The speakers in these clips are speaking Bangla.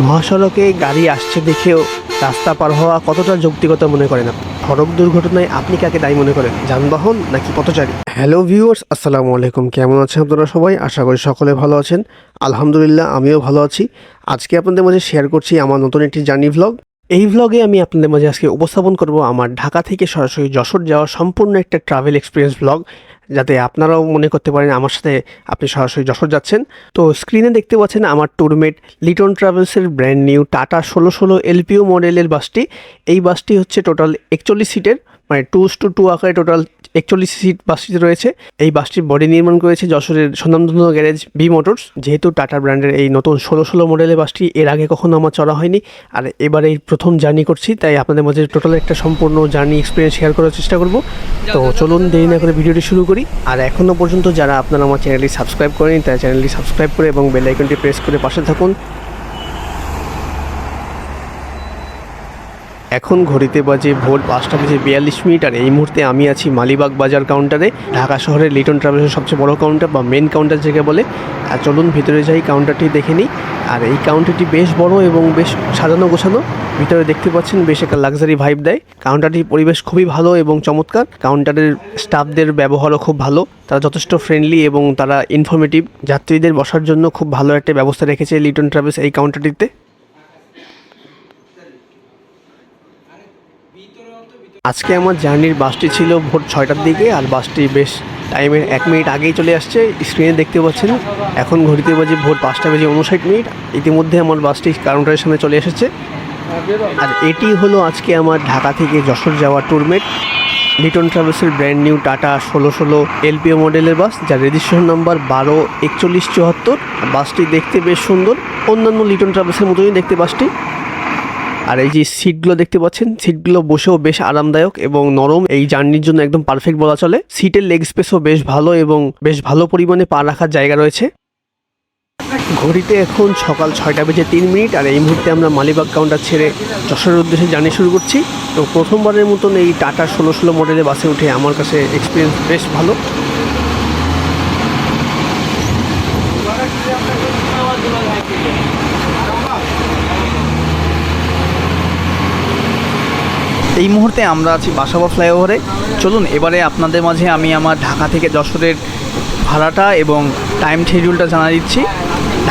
মহাসড়কে গাড়ি আসছে দেখেও রাস্তা পার হওয়া কতটা যৌক্তিগত মনে করেন আপনি? সড়ক দুর্ঘটনায় আপনি কাকে দায়ী মনে করেন? যানবাহন নাকি পথচারী? হ্যালো ভিউয়ার্স, আসসালামু আলাইকুম। কেমন আছেন আপনারা সবাই? আশা করি সকলে ভালো আছেন। আলহামদুলিল্লাহ, আমিও ভালো আছি। আজকে আপনাদের মাঝে শেয়ার করছি আমার নতুন একটি জার্নি ভ্লগ এই ভ্লগে আমি আপনাদের মাঝে আজকে উপস্থাপন করব আমার ঢাকা থেকে সরাসরি যশোর যাওয়া সম্পূর্ণ একটা ট্রাভেল এক্সপিরিয়েন্স ভ্লগ যাতে আপনারাও মনে করতে পারেন আমার সাথে আপনি সরাসরি যশোর যাচ্ছেন। তো স্ক্রিনে দেখতে পাচ্ছেন আমার ট্যুরমেট লিটন ট্রাভেলসের ব্র্যান্ড নিউ টাটা ষোলো ষোলো এলপিও মডেলের বাসটি। এই বাসটি হচ্ছে টোটাল একচল্লিশ সিটের মানে টু টু টু আকারে টোটাল একচল্লিশ সিট বাসটি রয়েছে। এই বাসটির বডি নির্মাণ করেছে যশোরের সুনামধন্য গ্যারেজ বি মোটরস যেহেতু টাটা ব্র্যান্ডের এই নতুন ষোলো ষোলো মডেলের বাসটি এর আগে কখনো আমার চড়া হয়নি। আর এবারে এই প্রথম জার্নি করছি, তাই আপনাদের মাঝে টোটাল একটা সম্পূর্ণ জার্নি এক্সপিরিয়েন্স শেয়ার করার চেষ্টা করব। তো চলুন দেরি না করে ভিডিওটি শুরু করি। আর এখনও পর্যন্ত যারা আপনারা আমার চ্যানেলটি সাবস্ক্রাইব করেনি তারা চ্যানেলটি সাবস্ক্রাইব করে এবং বেল আইকনটি প্রেস করে পাশে থাকুন। এখন ঘড়িতে বাজে ভোর পাঁচটা বেজে বিয়াল্লিশ মিনিট আর এই মুহূর্তে আমি আছি মালিবাগ বাজার কাউন্টারে। ঢাকা শহরের লিটন ট্রাভেলসের সবচেয়ে বড় কাউন্টার বা মেন কাউন্টার যেটা বলে। আর চলুন, ভিতরে যাই কাউন্টারটি দেখে নিই। আর এই কাউন্টারটি বেশ বড় এবং বেশ সাজানো গোছানো। ভিতরে দেখতে পাচ্ছেন, বেশ একটা লাক্সারি ভাইব দেয়। কাউন্টারটির পরিবেশ খুবই ভালো এবং চমৎকার। কাউন্টারের স্টাফদের ব্যবহারও খুব ভালো। তারা যথেষ্ট ফ্রেন্ডলি এবং তারা ইনফরমেটিভ যাত্রীদের বসার জন্য খুব ভালো একটা ব্যবস্থা রেখেছে লিটন ট্রাভেলস এই কাউন্টারটিতে আজকে আমার জার্নির বাসটি ছিল ভোর ছয়টার দিকে আর বাসটি বেশ টাইমের এক মিনিট আগেই চলে আসছে। স্ক্রিনে দেখতে পাচ্ছেন, এখন ঘড়িতে বাজে ভোর পাঁচটা বেজে উনষাট মিনিট। ইতিমধ্যে আমার বাসটি কাউন্টারের সামনে চলে এসেছে। আর এটি হলো আজকে আমার ঢাকা থেকে যশোর যাওয়ার ট্যুরমেট লিটন ট্রাভেলসের ব্র্যান্ড নিউ টাটা ষোলো ষোলো এলপিও মডেলের বাস, যার রেজিস্ট্রেশন নাম্বার বারো একচল্লিশ চুয়াত্তর। বাসটি দেখতে বেশ সুন্দর। অন্যান্য লিটন ট্রাভেলসের মতোই দেখতে বাসটি। আর এই যে সিটগুলো দেখতে পাচ্ছেন সিটগুলো বসেও বেশ আরামদায়ক এবং নরম। এই জার্নির জন্য একদম পারফেক্ট বলা চলে। সিটের লেগ স্পেসও বেশ ভালো এবং বেশ ভালো পরিমাণে পা রাখার জায়গা রয়েছে। ঘড়িতে এখন সকাল ছয়টা বেজে তিন মিনিট আর এই মুহূর্তে আমরা মালিবাগ কাউন্টার ছেড়ে যশোরের উদ্দেশ্যে জার্নি শুরু করছি। তো প্রথমবারের মতন এই টাটা ষোলো ষোলো মডেলের বাসে উঠে আমার কাছে এক্সপিরিয়েন্স বেশ ভালো। এই মুহূর্তে আমরা আছি বাসাবা ফ্লাইওভারে। চলুন, এবারে আপনাদের মাঝে আমি আমার ঢাকা থেকে যশোরের ভাড়াটা এবং টাইম শিডিউলটা জানা দিচ্ছি।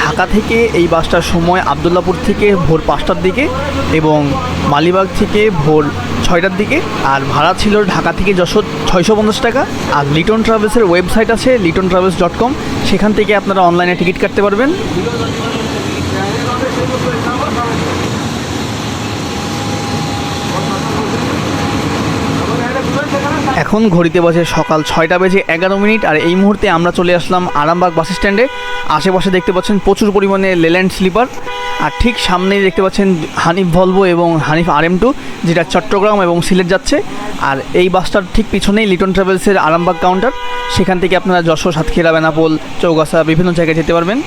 ঢাকা থেকে এই বাসটার সময় আবদুল্লাপুর থেকে ভোর পাঁচটার দিকে এবং মালিবাগ থেকে ভোর ছয়টার দিকে। আর ভাড়া ছিল ঢাকা থেকে যশোর ছয়শো পঞ্চাশ টাকা। আর লিটন ট্রাভেলসের ওয়েবসাইট আছে লিটন ট্রাভেলস ডট কম। সেখান থেকে আপনারা অনলাইনে টিকিট কাটতে পারবেন। এখন ঘড়িতে বাজে সকাল ছয়টা বেজে এগারো মিনিট আর এই মুহূর্তে আমরা চলে আসলাম আরামবাগ বাস স্ট্যান্ডে। আশেপাশে দেখতে পাচ্ছেন প্রচুর পরিমাণে লেল্যান্ড স্লিপার। আর ঠিক সামনেই দেখতে পাচ্ছেন হানিফ ভলভো এবং হানিফ আর এম টু, যেটা চট্টগ্রাম এবং সিলেট যাচ্ছে। আর এই বাসটার ঠিক পিছনেই লিটন ট্রাভেলসের আরামবাগ কাউন্টার সেখান থেকে আপনারা যশোর, সাতক্ষীরা, বেনাপোল, চৌগাছা, বিভিন্ন জায়গায় যেতে পারবেন।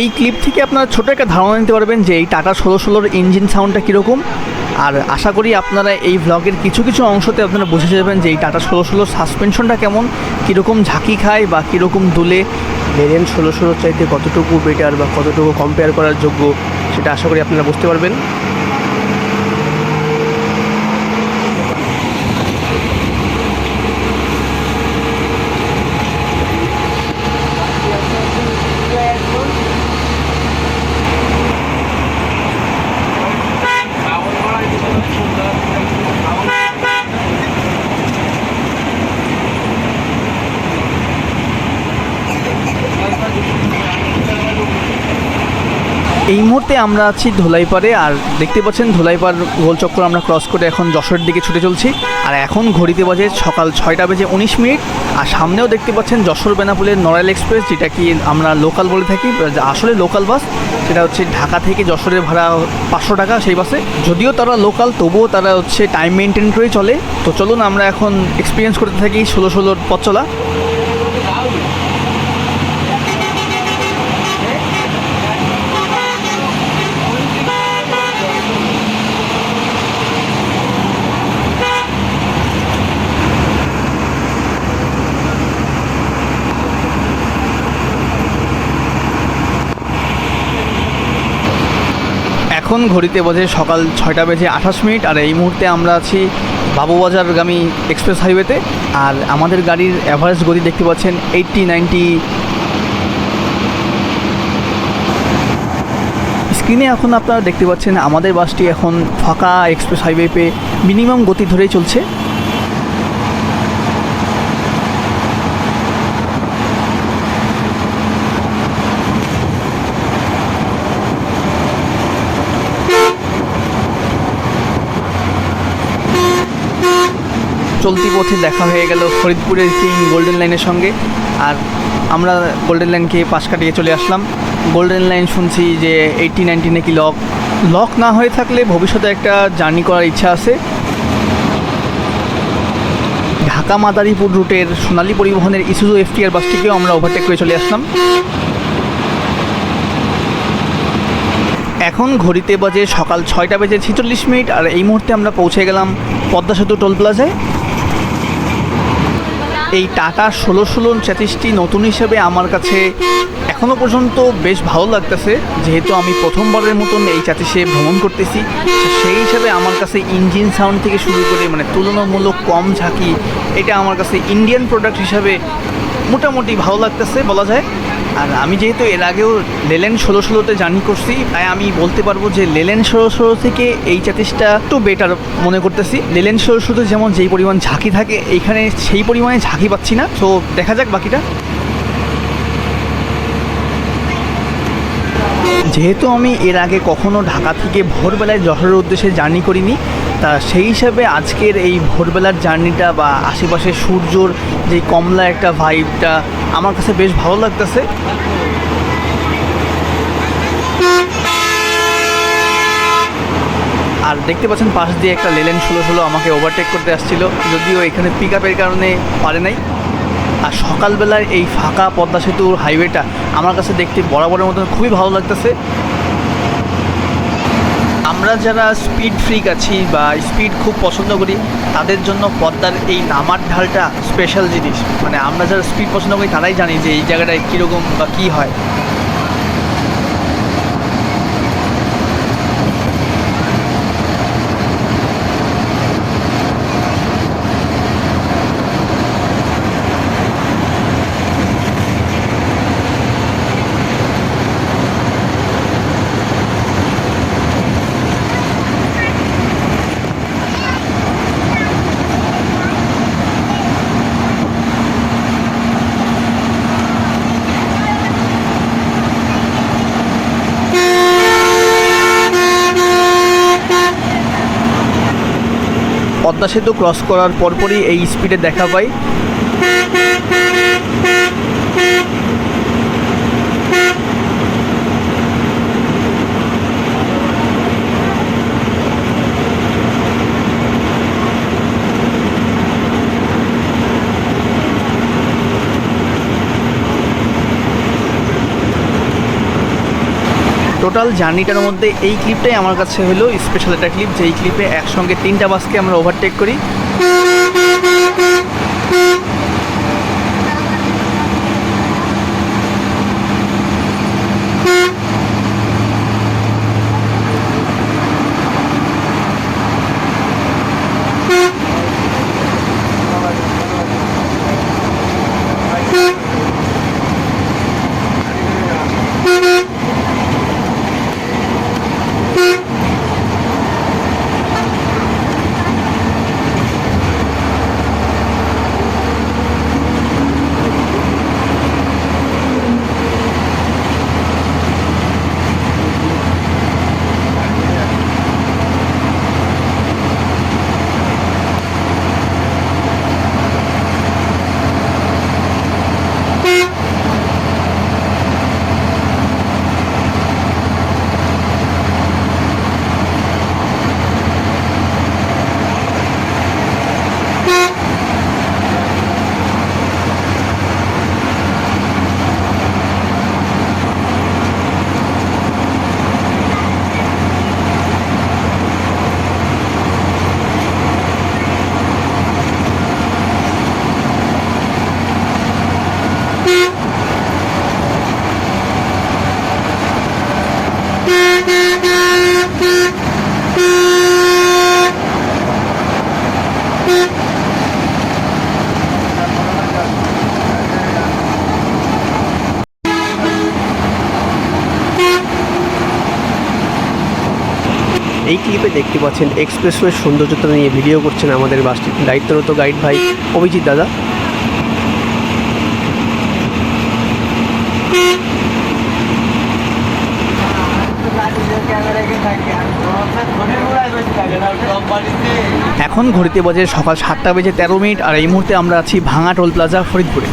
এই ক্লিপ থেকে আপনারা ছোটো একটা ধারণা নিতে পারবেন যে এই টাটা ষোলো ষোলোর ইঞ্জিন সাউন্ডটা কীরকম। আর আশা করি আপনারা এই ভ্লগের কিছু কিছু অংশতে আপনারা বুঝে যাবেন যে এই টাটা ষোলো ষোলোর সাসপেনশনটা কেমন, কীরকম ঝাঁকি খায় বা কীরকম দুলে ভেরিয়েন্ট ষোলো ষোলোর চাইতে কতটুকু বেটার বা কতটুকু কম্পেয়ার করার যোগ্য, সেটা আশা করি আপনারা বুঝতে পারবেন। এই মুহূর্তে আমরা আছি ধোলাইপাড়ে, আর দেখতে পাচ্ছেন ধোলাইপাড় গোলচক্কর আমরা ক্রস করে এখন যশোরের দিকে ছুটে চলছি। আর এখন ঘড়িতে বাজে সকাল ছয়টা বেজে উনিশ মিনিট। আর সামনেও দেখতে পাচ্ছেন যশোর বেনাপুলের নড়াইল এক্সপ্রেস, যেটা কি আমরা লোকাল বলে থাকি, আসলে লোকাল বাস সেটা হচ্ছে ঢাকা থেকে যশোরের ভাড়া পাঁচশো টাকা সেই বাসে যদিও তারা লোকাল তবুও তারা হচ্ছে টাইম মেনটেন করে চলে। তো চলুন আমরা এখন এক্সপিরিয়েন্স করতে থাকি ষোলো ষোলোর পথ চলা। এখন ঘড়িতে বাজে সকাল ছয়টা বেজে আঠাশ মিনিট, আর এই মুহূর্তে আমরা আছি বাবুবাজারগামী এক্সপ্রেস হাইওয়েতে, আর আমাদের গাড়ির অ্যাভারেজ গতি দেখতে পাচ্ছেন এইটটি নাইনটি স্ক্রিনে এখন আপনারা দেখতে পাচ্ছেন আমাদের বাসটি এখন ফাঁকা এক্সপ্রেস হাইওয়ে পেয়ে মিনিমাম গতি ধরেই চলছে। চলতি পথে দেখা হয়ে গেল ফরিদপুরের কিং গোল্ডেন লাইনের সঙ্গে। আর আমরা গোল্ডেন লাইনকে পাশ কাটিয়ে চলে আসলাম। গোল্ডেন লাইন শুনছি যে এইটটি নাইনটি নাকি লক লক না হয়ে থাকলে ভবিষ্যতে একটা জার্নি করার ইচ্ছা আছে। ঢাকা মাদারীপুর রুটের সোনালী পরিবহনের ইসুজু এফটিআর বাসটিকেও আমরা ওভারটেক করে চলে আসলাম। এখন ঘড়িতে বাজে সকাল ছয়টা বেজে ছেচল্লিশ মিনিট, আর এই মুহূর্তে আমরা পৌঁছে গেলাম পদ্মা সেতু টোল প্লাজায় এই টাটা ষোলো ষোলো চ্যাটিসটি নতুন হিসেবে আমার কাছে এখনও পর্যন্ত বেশ ভালো লাগতেছে। যেহেতু আমি প্রথমবারের মতন এই চাতিসে ভ্রমণ করতেছি, সেই হিসাবে আমার কাছে ইঞ্জিন সাউন্ড থেকে শুরু করে মানে তুলনামূলক কম ঝাঁকি, এটা আমার কাছে ইন্ডিয়ান প্রোডাক্ট হিসাবে মোটামুটি ভালো লাগতেছে বলা যায়। আর আমি যেহেতু এর আগেও লেলেন ষোলো ষোলোতে জার্নি করছি, তাই আমি বলতে পারব যে লেলেন ষোলো ষোলো থেকে এই চ্যাটিসটা একটু বেটার মনে করতেছি। লেলেন ষোলো ষোলোতে যেমন যেই পরিমাণ ঝাঁকি থাকে, এইখানে সেই পরিমাণে ঝাঁকি পাচ্ছি না। তো দেখা যাক বাকিটা। যেহেতু আমি এর আগে কখনো ঢাকা থেকে ভোরবেলায় যশোরের উদ্দেশ্যে জার্নি করিনি, তা সেই হিসাবে আজকের এই ভোরবেলার জার্নিটা বা আশেপাশে সূর্যর যে কমলা একটা ভাইবটা আমার কাছে বেশ ভালো লাগতেছে। আর দেখতে পাচ্ছেন পাশ দিয়ে একটা লেলেন ষোলো ষোলো আমাকে ওভারটেক করতে আসছিল, যদিও এখানে পিক আপের কারণে পারে নাই। আর সকালবেলার এই ফাঁকা পদ্মা সেতুর হাইওয়েটা আমার কাছে দেখতে বরাবরের মতন খুবই ভালো লাগতেছে। আমরা যারা স্পিড ফ্রিক আছি বা স্পিড খুব পছন্দ করি, তাদের জন্য পদ্মার এই নামার ঢালটা স্পেশাল জিনিস। মানে আমরা যারা স্পিড পছন্দ করি, তারাই জানি যে এই জায়গাটায় কীরকম বা কী হয়। পদ্মা সেতু ক্রস করার পরপরই এই স্পিডে দেখা পাই। টোটাল জার্নিটার মধ্যে এই ক্লিপটাই আমার কাছে হলো স্পেশাল একটা ক্লিপ, যেই ক্লিপে একসঙ্গে তিনটা বাসকে আমরা ওভারটেক করি। পাচ্ছেন এক্সপ্রেসওয়ের সৌন্দর্যতা নিয়ে ভিডিও করছেন আমাদের বাসটি দায়িত্বরত গাইড ভাই অভিজিৎ দাদা। এখন ঘড়িতে বাজে সকাল সাতটা বেজে তেরো মিনিট, আর এই মুহূর্তে আমরা আছি ভাঙা টোল প্লাজা ফরিদপুরে।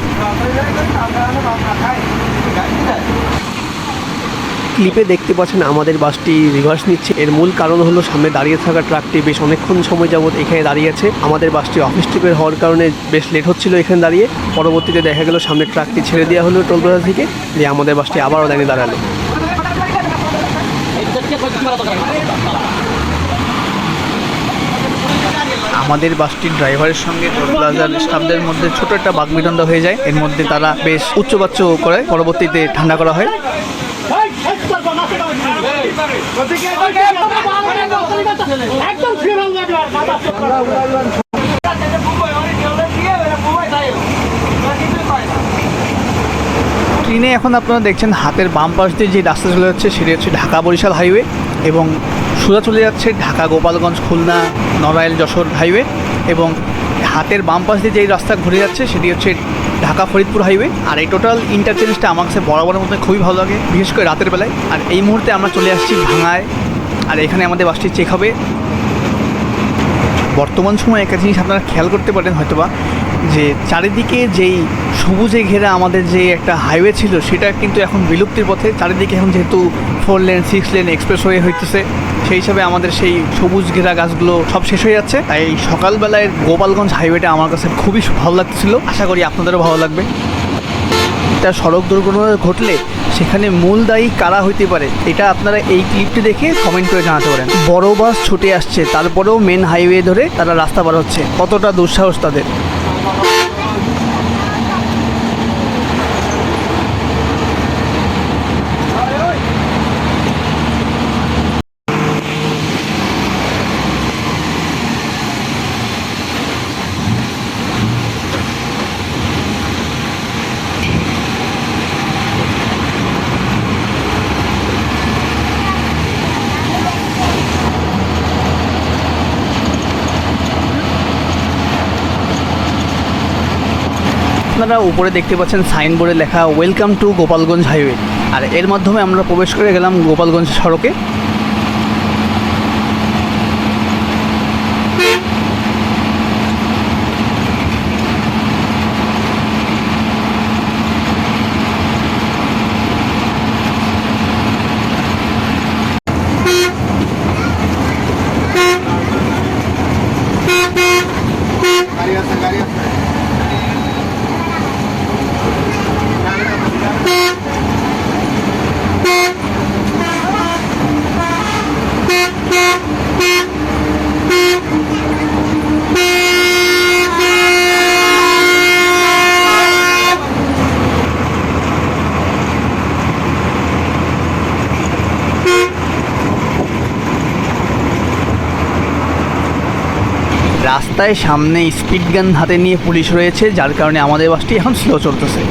ক্লিপে দেখতে পাচ্ছেন আমাদের বাসটি রিভার্স নিচ্ছে। এর মূল কারণ হলো সামনে দাঁড়িয়ে থাকা ট্রাকটি বেশ অনেকক্ষণ সময় যাবত এখানে দাঁড়িয়ে আছে। আমাদের বাসটি অফিস ট্রিপের হওয়ার কারণে বেশ লেট হচ্ছিল এখানে দাঁড়িয়ে। পরবর্তীতে দেখা গেল সামনে ট্রাকটি ছেড়ে দেওয়া হলো টোল প্লাজা থেকে। দিয়ে আমাদের বাসটি আবারও দাঁড়িয়ে দাঁড়াল। আমাদের বাসটির ড্রাইভারের সঙ্গে টোল প্লাজার স্টাফদের মধ্যে ছোট একটা বাগবিদণ্ড হয়ে যায়। এর মধ্যে তারা বেশ উচ্চবাচ্য করে। পরবর্তীতে ঠান্ডা করা হয়। একদম ফিরে ট্রেনে এখন আপনারা দেখছেন হাতের বাম পাশ দিয়ে যে রাস্তা চলে যাচ্ছে সেটি হচ্ছে ঢাকা বরিশাল হাইওয়ে এবং সোজা চলে যাচ্ছে ঢাকা গোপালগঞ্জ খুলনা নড়াইল যশোর হাইওয়ে এবং হাতের বাম পাশ দিয়ে যেই রাস্তা ঘুরে যাচ্ছে সেটি হচ্ছে ঢাকা ফরিদপুর হাইওয়ে। আর এই টোটাল ইন্টারচেঞ্জটা আমার কাছে বরাবরের মধ্যে খুবই ভালো লাগে, বিশেষ করে রাতের বেলায়। আর এই মুহূর্তে আমরা চলে আসছি ভাঙায়। আর এখানে আমাদের বাসটি চেক হবে। বর্তমান সময়ে একটা জিনিস আপনারা খেয়াল করতে পারেন হয়তোবা, যে চারিদিকে যেই সবুজে ঘেরা আমাদের যে একটা হাইওয়ে ছিল, সেটা কিন্তু এখন বিলুপ্তির পথে। চারিদিকে এখন যেহেতু four lane six lane express হয়ে হইতেছে, সেই হিসাবে আমাদের সেই সবুজ ঘেরা গাছগুলো সব শেষ হয়ে যাচ্ছে। তাই সকালবেলায় গোপালগঞ্জ হাইওয়েটা আমার কাছে খুবই ভালো লাগতেছিল। আশা করি আপনাদেরও ভালো লাগবে। একটা সড়ক দুর্ঘটনা ঘটলে সেখানে মূল দায়ী কারা হইতে পারে, এটা আপনারা এই ক্লিপটি দেখে কমেন্ট করে জানাতে পারেন। বড় বাস ছুটে আসছে, তারপরেও মেন হাইওয়ে ধরে তারা রাস্তা পার হচ্ছে। কতটা দুঃসাহস তাদের। আপনারা উপরে দেখতে পাচ্ছেন সাইনবোর্ডে লেখা ওয়েলকাম টু গোপালগঞ্জ হাইওয়ে আর এর মাধ্যমে আমরা প্রবেশ করে গেলাম গোপালগঞ্জ সড়কে। রাস্তায় সামনে স্পিড গান হাতে নিয়ে পুলিশ রয়েছে, যার কারণে আমাদের বাসটি এখন স্লো চলতেছে।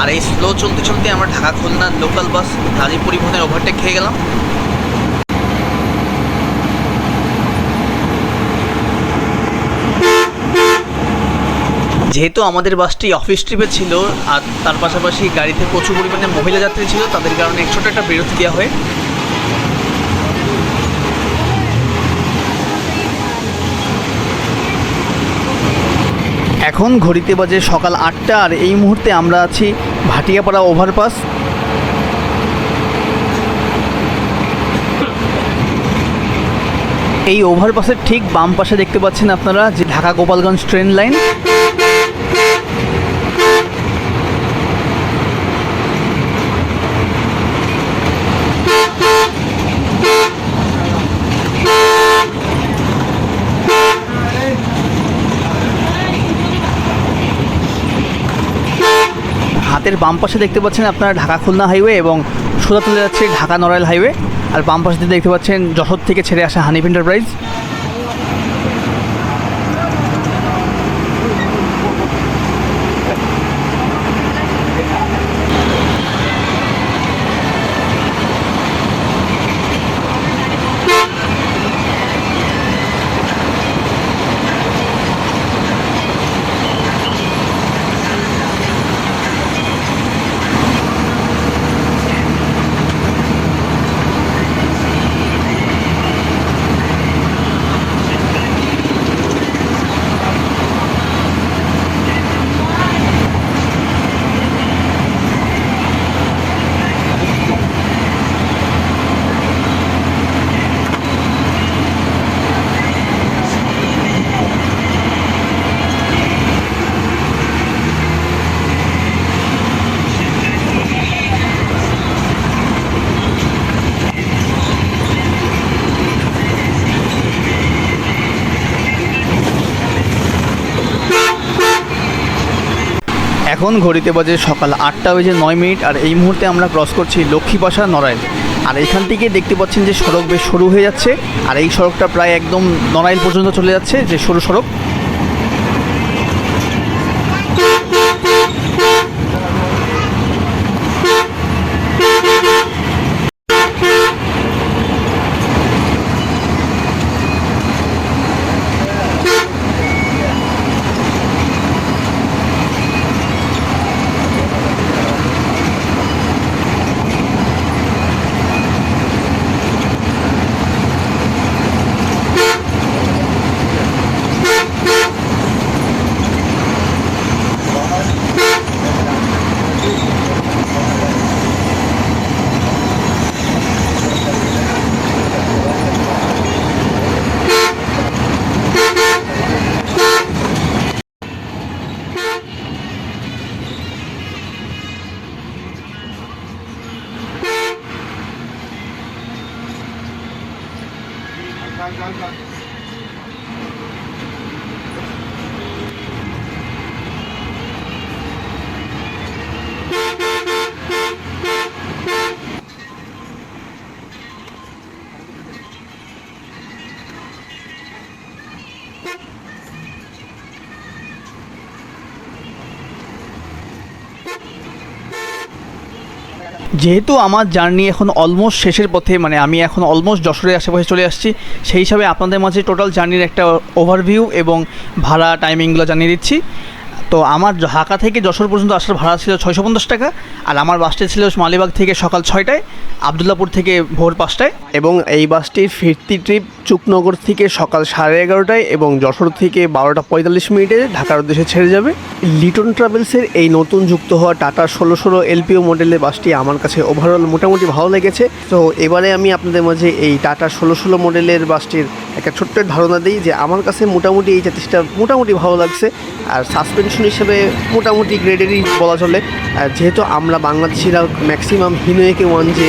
আর এই স্লো চলতে চলতে আমরা ঢাকা খুলনা লোকাল বাস গাড়ি পরিবহনের ওভারটেক খেয়ে গেলাম। যেহেতু আমাদের বাসটি অফিস ট্রিপে ছিল, আর তার পাশাপাশি গাড়িতে প্রচুর পরিমাণে মহিলা যাত্রী ছিল, তাদের কারণে ছোটো একটা বিরতি দেওয়া হয় এখন ঘড়িতে বাজে সকাল আটটা আর এই মুহূর্তে আমরা আছি ভাটিয়াপাড়া ওভারপাস এই ওভারপাসের ঠিক বাম পাশে দেখতে পাচ্ছেন আপনারা যে ঢাকা গোপালগঞ্জ ট্রেন লাইন হাতের বাম পাশে দেখতে পাচ্ছেন আপনারা ঢাকা খুলনা হাইওয়ে এবং সোজা চলে যাচ্ছে ঢাকা নড়াইল হাইওয়ে। আর বাম পাশে দেখতে পাচ্ছেন যশোর থেকে ছেড়ে আসা হানিফ এন্টারপ্রাইজ। এখন ঘড়িতে বাজে সকাল আটটা বেজে নয় মিনিট আর এই মুহূর্তে আমরা ক্রস করছি লক্ষ্মীপাশা নড়াইল। আর এখান থেকে দেখতে পাচ্ছেন যে সড়ক বেশ সরু হয়ে যাচ্ছে আর এই সড়কটা প্রায় একদম নড়াইল পর্যন্ত চলে যাচ্ছে যে সরু সড়ক। Thank you. যেহেতু আমার জার্নি এখন অলমোস্ট শেষের পথে মানে আমি এখন অলমোস্ট যশোরের আশেপাশে চলে আসছি, সেই হিসাবে আপনাদের মাঝে টোটাল জার্নির একটা ওভারভিউ এবং ভাড়া টাইমিংগুলো জানিয়ে দিচ্ছি। তো আমার ঢাকা থেকে যশোর পর্যন্ত আসার ভাড়া ছিল ছয়শো পঞ্চাশ টাকা, আর আমার বাসটি ছিল মালিবাগ থেকে সকাল ছয়টায়, আবদুল্লাপুর থেকে ভোর পাঁচটায়। এবং এই বাসটির ফিরতি ট্রিপ চুকনগর থেকে সকাল সাড়ে এগারোটায় এবং যশোর থেকে বারোটা পঁয়তাল্লিশ মিনিটে ঢাকার উদ্দেশ্যে ছেড়ে যাবে। লিটন ট্রাভেলসের এই নতুন যুক্ত হওয়া টাটা ষোলো ষোলো এলপিও মডেলের বাসটি আমার কাছে ওভারঅল মোটামুটি ভালো লেগেছে। তো এবারে আমি আপনাদের মাঝে এই টাটা ষোলো ষোলো মডেলের বাসটির একটা ছোট্ট ধারণা দিই যে আমার কাছে মোটামুটি এই জাতিসটা মোটামুটি ভালো লাগছে, আর সাসপেনশন হিসেবে মোটামুটি গ্রেডেরই বলা চলে। যেহেতু আমরা বাংলাদেশিরা ম্যাক্সিমাম হিনোয়েকে ওয়ান যে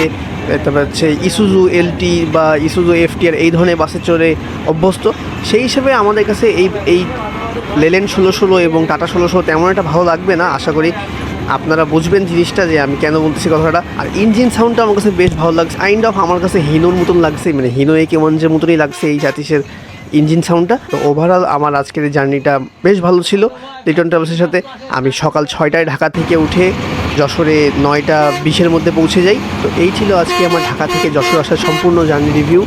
তারপর হচ্ছে ইসুজু এলটি বা ইসুজু এফটিআর এই ধরনের বাসে চড়ে অভ্যস্ত, সেই হিসেবে আমাদের কাছে এই এই লেলেন ষোলো ষোলো এবং টাটা ষোলো ষোলো তেমন একটা ভালো লাগবে না, আশা করি আপনারা বুঝবেন জিনিসটা যে আমি কেন বলতেছি কথাটা। আর ইঞ্জিন সাউন্ডটা আমার কাছে বেশ ভালো লাগছে কাইন্ড অফ আমার কাছে হিনোর মতন লাগছে মানে হিনো এ কেমন যে মতনই লাগছে এই জাতিসের ইঞ্জিন সাউন্ডটা। তো ওভারঅল আমার আজকের জার্নিটা বেশ ভালো ছিল। লিটন ট্রাভেলসের সাথে আমি সকাল ছয়টায় ঢাকা থেকে উঠে যশোরে নয়টা বিশের মধ্যে পৌঁছে যাই। তো এই ছিল আজকে আমার ঢাকা থেকে যশোর আসার সম্পূর্ণ জার্নি রিভিউ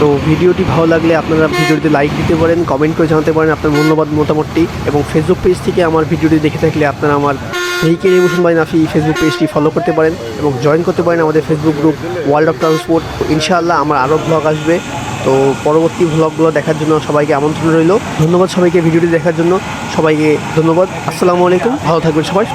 তো ভিডিওটি ভালো লাগলে আপনারা ভিডিওটিতে লাইক দিতে পারেন কমেন্ট করে জানাতে পারেন আপনার মূল্যবাদ মতামতটি। এবং ফেসবুক পেজ থেকে আমার ভিডিওটি দেখে থাকলে আপনারা আমার vehicle emotion by Nafi Facebook পেজটি ফলো করতে পারেন। এবং জয়েন করতে পারেন আমাদের Facebook group world of transport ইনশাআল্লাহ আমার আরও ব্লগ আসবে। তো পরবর্তী ব্লগগুলো দেখার জন্য সবাইকে আমন্ত্রণ রইল। ধন্যবাদ সবাইকে ভিডিওটি দেখার জন্য। সবাইকে ধন্যবাদ। আসসালামু আলাইকুম। ভালো থাকবেন সবাই।